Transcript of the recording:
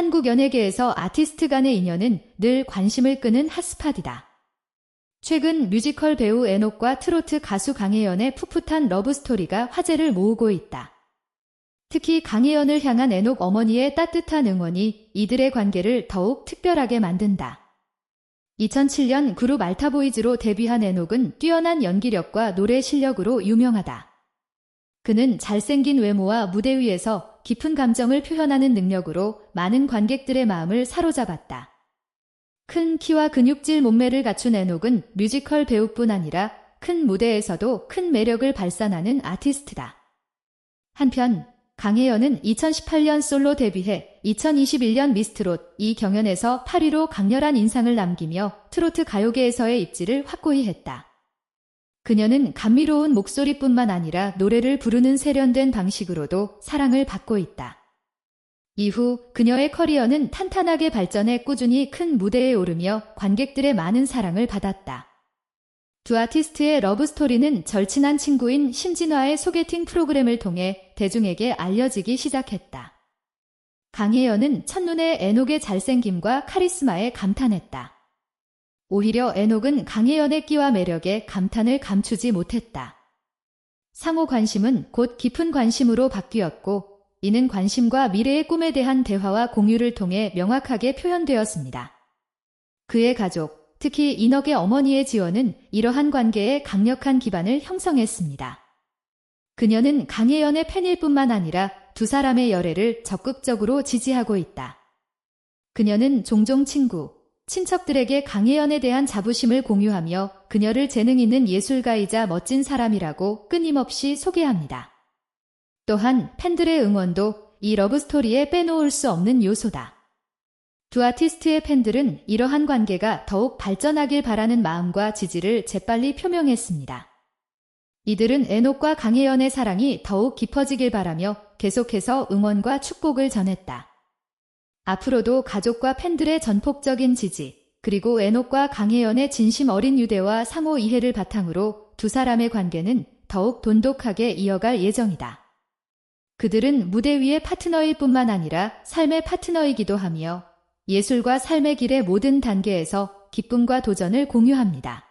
한국 연예계에서 아티스트 간의 인연은 늘 관심을 끄는 핫스팟이다. 최근 뮤지컬 배우 에녹과 트로트 가수 강혜연의 풋풋한 러브스토리가 화제를 모으고 있다. 특히 강혜연을 향한 에녹 어머니의 따뜻한 응원이 이들의 관계를 더욱 특별하게 만든다. 2007년 그룹 알타보이즈로 데뷔한 에녹은 뛰어난 연기력과 노래 실력으로 유명하다. 그는 잘생긴 외모와 무대 위에서 깊은 감정을 표현하는 능력으로 많은 관객들의 마음을 사로잡았다. 큰 키와 근육질 몸매를 갖춘 에녹은 뮤지컬 배우뿐 아니라 큰 무대에서도 큰 매력을 발산하는 아티스트다. 한편 강혜연은 2018년 솔로 데뷔해 2021년 미스트롯 이 경연에서 8위로 강렬한 인상을 남기며 트로트 가요계에서의 입지를 확고히 했다. 그녀는 감미로운 목소리뿐만 아니라 노래를 부르는 세련된 방식으로도 사랑을 받고 있다. 이후 그녀의 커리어는 탄탄하게 발전해 꾸준히 큰 무대에 오르며 관객들의 많은 사랑을 받았다. 두 아티스트의 러브스토리는 절친한 친구인 심진화의 소개팅 프로그램을 통해 대중에게 알려지기 시작했다. 강혜연은 첫눈에 에녹의 잘생김과 카리스마에 감탄했다. 오히려 에녹은 강혜연의 끼와 매력에 감탄을 감추지 못했다. 상호 관심은 곧 깊은 관심으로 바뀌었고, 이는 관심과 미래의 꿈에 대한 대화와 공유를 통해 명확하게 표현되었습니다. 그의 가족, 특히 인혁의 어머니의 지원은 이러한 관계에 강력한 기반을 형성했습니다. 그녀는 강혜연의 팬일 뿐만 아니라 두 사람의 열애를 적극적으로 지지하고 있다. 그녀는 종종 친구, 친척들에게 강혜연에 대한 자부심을 공유하며 그녀를 재능 있는 예술가이자 멋진 사람이라고 끊임없이 소개합니다. 또한 팬들의 응원도 이 러브스토리에 빼놓을 수 없는 요소다. 두 아티스트의 팬들은 이러한 관계가 더욱 발전하길 바라는 마음과 지지를 재빨리 표명했습니다. 이들은 에녹과 강혜연의 사랑이 더욱 깊어지길 바라며 계속해서 응원과 축복을 전했다. 앞으로도 가족과 팬들의 전폭적인 지지, 그리고 에녹과 강혜연의 진심 어린 유대와 상호 이해를 바탕으로 두 사람의 관계는 더욱 돈독하게 이어갈 예정이다. 그들은 무대 위의 파트너일 뿐만 아니라 삶의 파트너이기도 하며 예술과 삶의 길의 모든 단계에서 기쁨과 도전을 공유합니다.